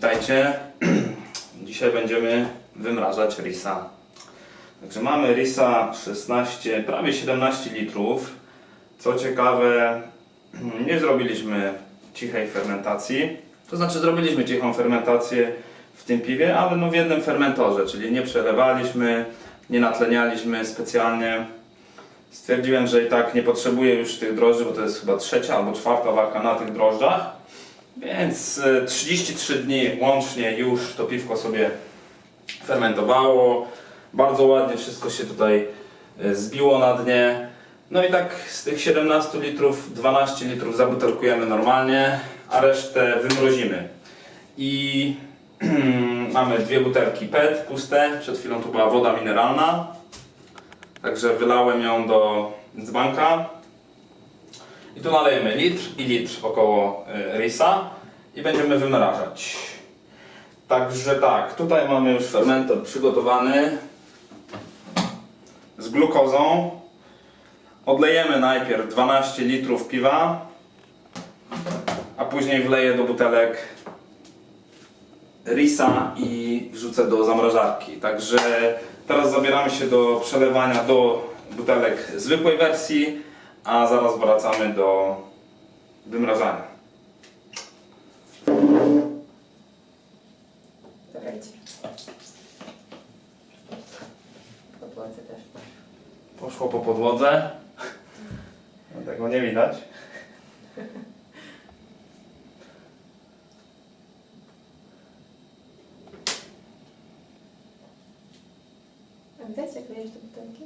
Witajcie. Dzisiaj będziemy wymrażać risa. Także mamy risa 16, prawie 17 litrów. Co ciekawe, nie zrobiliśmy cichej fermentacji. To znaczy zrobiliśmy cichą fermentację w tym piwie, ale no w jednym fermentorze, czyli nie przelewaliśmy, nie natlenialiśmy specjalnie. Stwierdziłem, że i tak nie potrzebuję już tych drożdży, bo to jest chyba trzecia albo czwarta warka na tych drożdżach. Więc e, 33 dni łącznie już to piwko sobie fermentowało. Bardzo ładnie wszystko się tutaj e, zbiło na dnie. No i tak z tych 17 litrów 12 litrów zabutelkujemy normalnie, a resztę wymrozimy. I mamy dwie butelki PET puste. Przed chwilą tu była woda mineralna. Także wylałem ją do dzbanka. I tu nalejemy litr i litr około y, risa i będziemy wymrażać. Także tak, tutaj mamy już fermentor przygotowany z glukozą. Odlejemy najpierw 12 litrów piwa, a później wleję do butelek risa i wrzucę do zamrażarki. Także teraz zabieramy się do przelewania do butelek zwykłej wersji, a zaraz wracamy do wymrażania. Czekajcie. Podłodze też. Poszło po podłodze. No, Tego nie widać. A widać jak do butelki?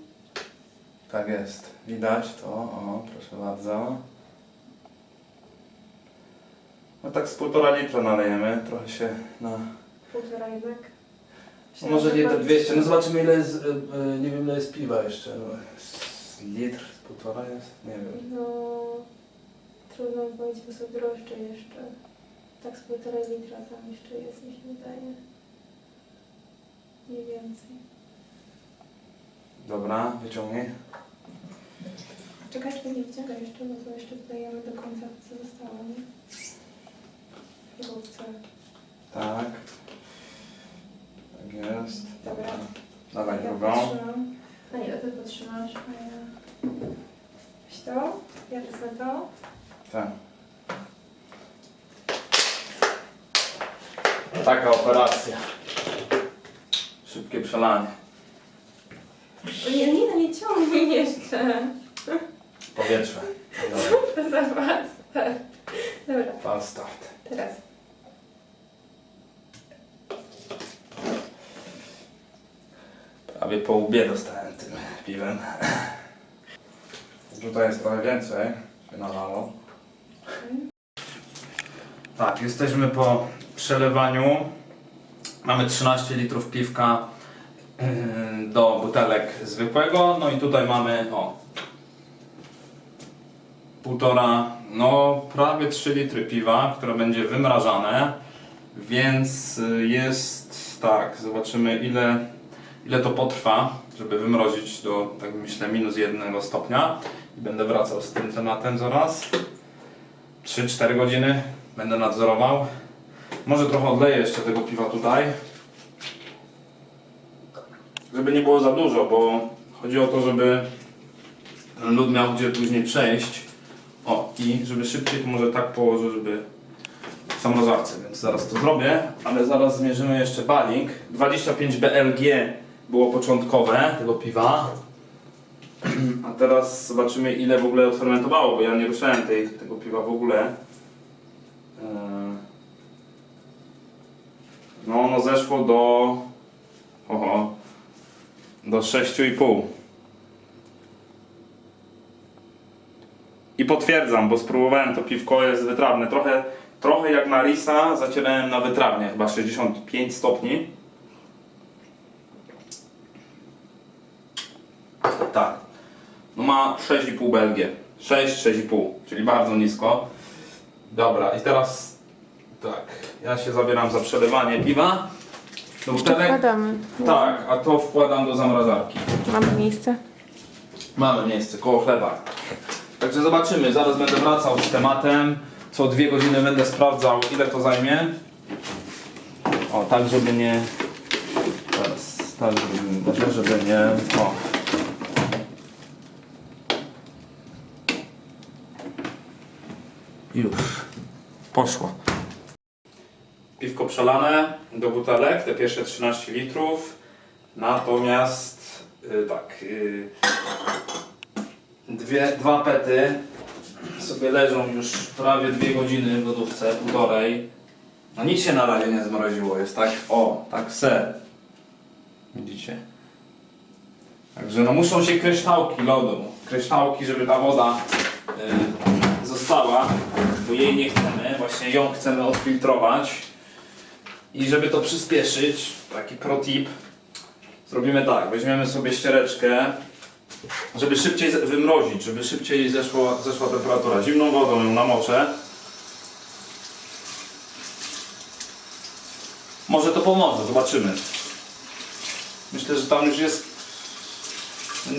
Tak jest. Widać to. O, proszę bardzo. No tak z półtora litra nalejemy. Trochę się na... Półtora jednak. No może litr 200. No zobaczymy ile jest... y, y, Nie wiem ile jest piwa jeszcze. No, z litr, z półtora jest? Nie wiem. No... Trudno powiedzieć, bo są drożdże jeszcze. Tak z półtora litra tam jeszcze jest, mi się wydaje. Mniej więcej. Dobra, wyciągnij. Czekaj, czekaj, nie wciągaj jeszcze, bo to jeszcze dodajemy do końca, co zostało, nie? W główce. Tak. Tak jest. Dobra. Dawaj Ja drugą. potrzymam. A nie, to ty podtrzymasz, a ja... Weź to, ja wezmę to. Tak. Taka operacja. Szybkie przelanie. Nie, nie, nie ciągnij jeszcze. Powietrze. To za was. Dobra, Fast start. teraz. Prawie po łbie dostałem tym piwem. Tutaj jest trochę więcej. Się nalało. Tak, jesteśmy po przelewaniu. Mamy 13 litrów piwka do butelek zwykłego. No i tutaj mamy o półtora, no prawie 3 litry piwa, które będzie wymrażane. Więc y, jest tak, zobaczymy ile, ile to potrwa, żeby wymrozić do, tak myślę, minus jednego stopnia. I będę wracał z tym tematem zaraz. 3-4 godziny będę nadzorował. Może trochę odleję jeszcze tego piwa tutaj. Żeby nie było za dużo, bo chodzi o to, żeby ten lód miał gdzie później przejść. O, i żeby szybciej to może tak położę, żeby w zamrażarce, więc zaraz to zrobię, ale zaraz zmierzymy jeszcze balik. 25 BLG było początkowe tego piwa. A teraz zobaczymy ile w ogóle odfermentowało, bo ja nie ruszałem tej, tego piwa w ogóle. Eee, No ono zeszło do... Oho, do 6,5. I potwierdzam, bo spróbowałem to piwko, jest wytrawne. Trochę, trochę jak na Risa, zacierałem na wytrawnie, chyba 65 stopni. Tak. No ma 6,5 BLG. 6, 6,5, czyli bardzo nisko. Dobra, i teraz tak, ja się zabieram za przelewanie piwa. Do butelek. Wkładamy. Tak, a to wkładam do zamrażarki. Mamy miejsce. Mamy miejsce koło chleba. Także zobaczymy, zaraz będę wracał z tematem. Co dwie godziny będę sprawdzał ile to zajmie. O, tak żeby nie... Teraz, tak zrobimy, może, żeby nie... O. Już. Poszło. Piwko przelane do butelek, te pierwsze 13 litrów. Natomiast y, tak, y, dwie, dwa pety sobie leżą już prawie dwie godziny w lodówce, półtorej. No nic się na razie nie zmroziło, jest tak, o, tak se. Widzicie? Także no muszą się kryształki lodu, kryształki, żeby ta woda y, została, bo jej nie chcemy, właśnie ją chcemy odfiltrować. I żeby to przyspieszyć, taki pro tip, zrobimy tak, weźmiemy sobie ściereczkę, żeby szybciej wymrozić, żeby szybciej zeszło, zeszła temperatura. Zimną wodą ją namoczę. Może to pomoże, zobaczymy. Myślę, że tam już jest...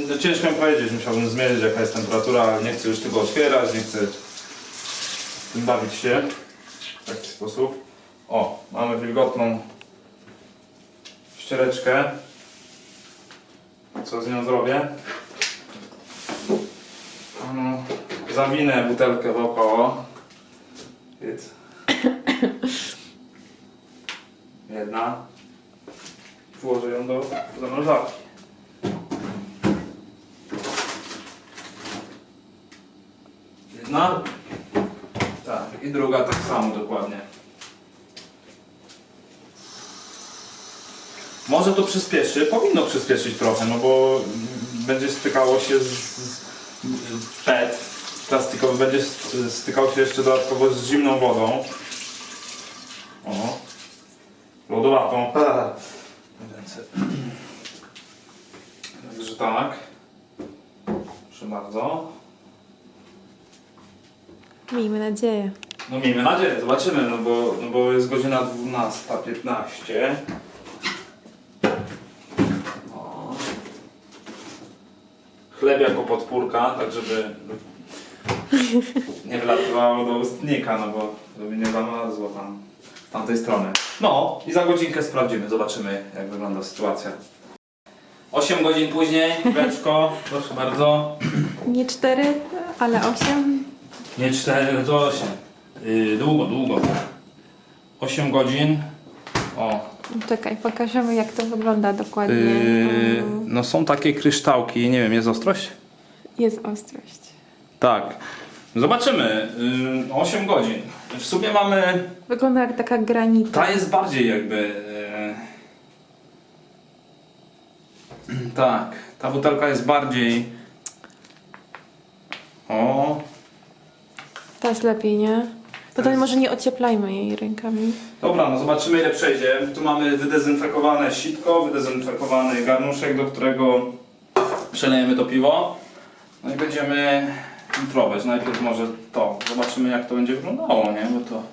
No, ciężko mi powiedzieć, musiałbym zmierzyć jaka jest temperatura, nie chcę już tego otwierać, nie chcę tym bawić się w taki sposób. O, mamy wilgotną ściereczkę. Co z nią zrobię? No, zawinę butelkę wokoło. Jedna. Włożę ją do zamrażarki. Jedna. Tak, i druga tak samo dokładnie. Może to przyspieszy, powinno przyspieszyć trochę, no bo będzie stykało się z, z PET plastikowy, będzie st- stykał się jeszcze dodatkowo z zimną wodą. O, lodowatą. Ręce. Także tak. Proszę bardzo. Miejmy nadzieję. No miejmy nadzieję, zobaczymy, no bo, no bo jest godzina 12.15. Chleb jako podpórka, tak żeby nie wylatywało do ustnika, no bo żeby nie zamazło tam z tamtej strony. No i za godzinkę sprawdzimy, zobaczymy jak wygląda sytuacja. 8 godzin później, beczko, proszę bardzo. Nie cztery, ale osiem. Nie 4, to 8. Yy, długo, długo. 8 godzin. O. Czekaj, pokażemy jak to wygląda dokładnie. Yy, no są takie kryształki, nie wiem, jest ostrość? Jest ostrość. Tak. Zobaczymy. Yy, 8 godzin. W sumie mamy. Wygląda jak taka granita. Ta jest bardziej jakby. Yy... Tak. Ta butelka jest bardziej. O. Ta jest lepiej, nie? To może nie ocieplajmy jej rękami. Dobra, no zobaczymy ile przejdzie. Tu mamy wydezynfekowane sitko, wydezynfekowany garnuszek, do którego przelejemy to piwo. No i będziemy filtrować. Najpierw może to. Zobaczymy jak to będzie wyglądało, nie? Bo to...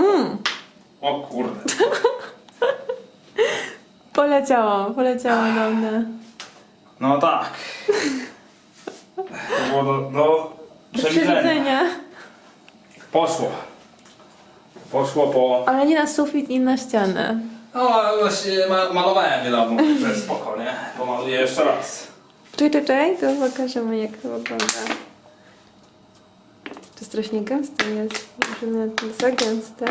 Mm, O kurde. poleciało, poleciało do mnie. No tak. To było do, do Do przewidzenia. Poszło. Poszło po... Ale nie na sufit, nie na ścianę. No właśnie ma, malowałem niedawno, to jest spoko, nie? Pomaluję jeszcze raz. Czekaj, czekaj, to pokażemy jak to wygląda. To strasznie gęste jest. Może nawet za gęste.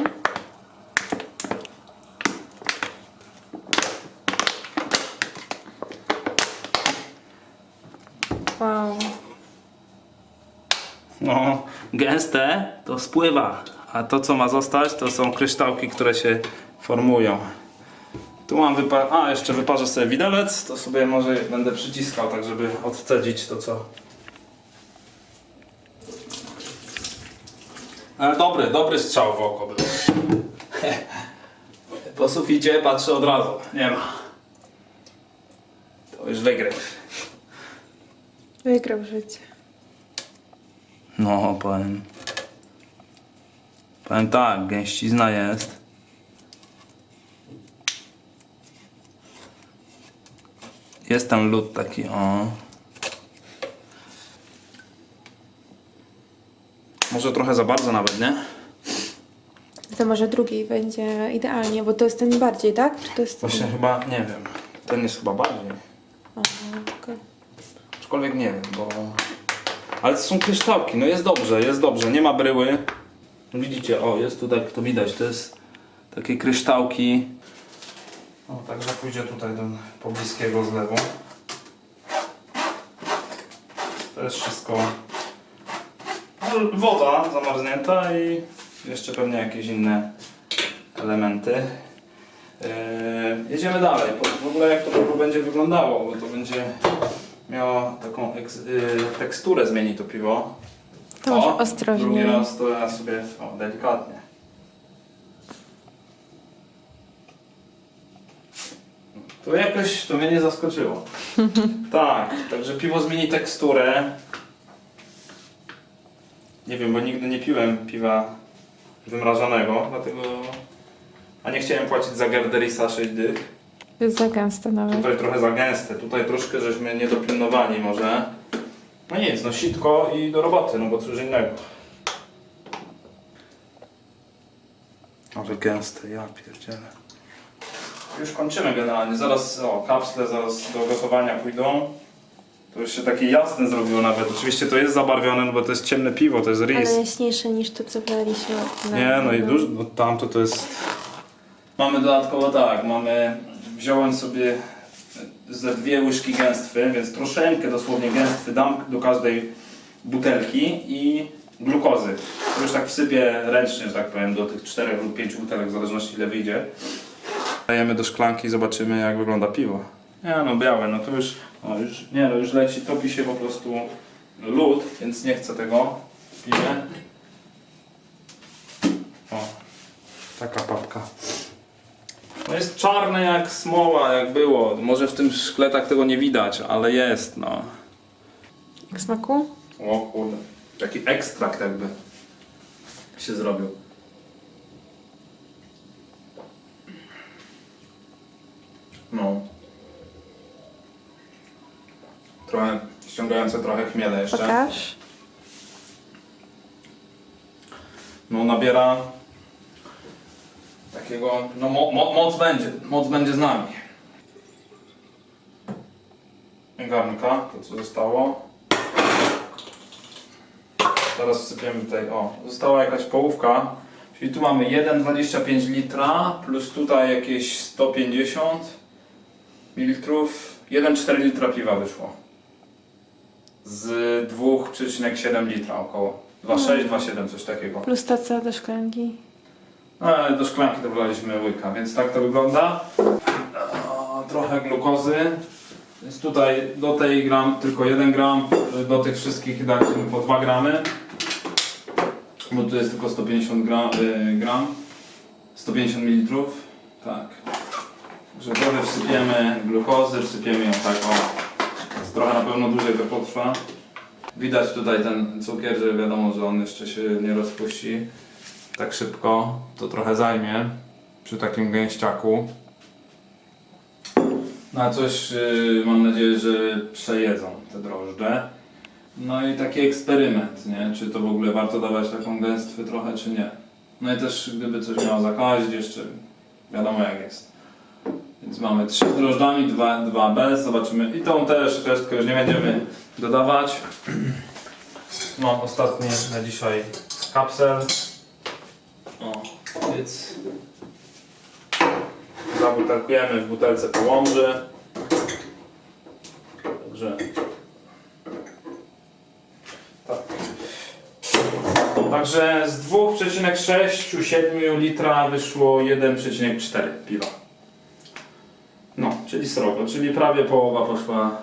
Wow. No, gęste to spływa, a to co ma zostać to są kryształki, które się formują. Tu mam wypa- a jeszcze wyparzę sobie widelec, to sobie może będę przyciskał tak, żeby odcedzić to co. Ale dobry, dobry strzał w oko był. Po suficie patrzę od razu, nie ma. To już wygrał. Wygrał życie. No, powiem. Powiem tak, gęścizna jest. Jest tam lód taki, o. Może trochę za bardzo nawet, nie? To może drugi będzie idealnie, bo to jest ten bardziej, tak? Czy to jest ten... Właśnie chyba, nie wiem, ten jest chyba bardziej. Aha, okej. Aczkolwiek nie wiem, bo... Ale to są kryształki, no jest dobrze, jest dobrze, nie ma bryły. Widzicie, o, jest tutaj, to widać, to jest takie kryształki. O, także pójdzie tutaj do pobliskiego zlewu. To jest wszystko no, woda zamarznięta i jeszcze pewnie jakieś inne elementy. Yy, jedziemy dalej. W ogóle jak to będzie wyglądało, bo to będzie miało taką eks- yy, teksturę zmieni to piwo. To może ostrożnie. Drugi raz to ja sobie o, delikatnie. To jakoś to mnie nie zaskoczyło. tak, także piwo zmieni teksturę. Nie wiem, bo nigdy nie piłem piwa wymrażanego, dlatego... A nie chciałem płacić za Gerderisa 6 dych. Jest za gęste nawet. Tutaj trochę za gęste, tutaj troszkę żeśmy nie dopilnowali może. No nic, no sitko i do roboty, no bo cóż innego. Ale gęste, ja pierdzielę. Już kończymy generalnie, zaraz, o, kapsle zaraz do gotowania pójdą. To już się takie jasne zrobiło nawet. Oczywiście to jest zabarwione, no bo to jest ciemne piwo, to jest ris. Ale jaśniejsze niż to, co wleliśmy. na- Nie, no i dużo, no tamto to jest... Mamy dodatkowo tak, mamy, wziąłem sobie ze dwie łyżki gęstwy, więc troszeczkę dosłownie gęstwy dam do każdej butelki i glukozy. To już tak wsypię ręcznie, że tak powiem, do tych czterech lub pięciu butelek, w zależności ile wyjdzie. Dajemy do szklanki i zobaczymy jak wygląda piwo. Nie no, białe, no to już, o, już, nie no, już leci, topi się po prostu lód, więc nie chcę tego piwie. O, taka papka. No jest czarne jak smoła, jak było. Może w tym szkle tak tego nie widać, ale jest, no. W smaku? O kurde. Taki ekstrakt jakby się zrobił. No. Trochę ściągające trochę chmiele jeszcze. Pokaż. No nabiera takiego, no mo, mo, moc będzie, moc będzie z nami. Garnka, to co zostało. Teraz wsypiemy tutaj, o, została jakaś połówka, czyli tu mamy 1,25 litra plus tutaj jakieś 150 ml, 1,4 litra piwa wyszło. Z 2,7 litra około. 2,6, 2,7 coś takiego. Plus to co do szklanki. No, ale do szklanki to łyka, więc tak to wygląda. Trochę glukozy. Więc tutaj do tej gram tylko 1 gram, do tych wszystkich dać po 2 gramy. Bo tu jest tylko 150 gram, y, gram 150 ml. Tak. Także trochę wsypiemy glukozy, wsypiemy ją tak o. Trochę na pewno dłużej to potrwa. Widać tutaj ten cukier, że wiadomo, że on jeszcze się nie rozpuści tak szybko, to trochę zajmie przy takim gęściaku. No a coś yy, mam nadzieję, że przejedzą te drożdże. No i taki eksperyment, nie? Czy to w ogóle warto dawać taką gęstwę trochę, czy nie. No i też gdyby coś miało zakazić jeszcze, wiadomo jak jest. Więc mamy trzy drożdżami, dwa, dwa bez, zobaczymy. I tą też resztkę już nie będziemy dodawać. Mam ostatni na dzisiaj kapsel. Więc zabutelkujemy w butelce po łomży. Także tak. Także z 2,6-7 litra wyszło 1,4 piwa. No, czyli srogo, czyli prawie połowa poszła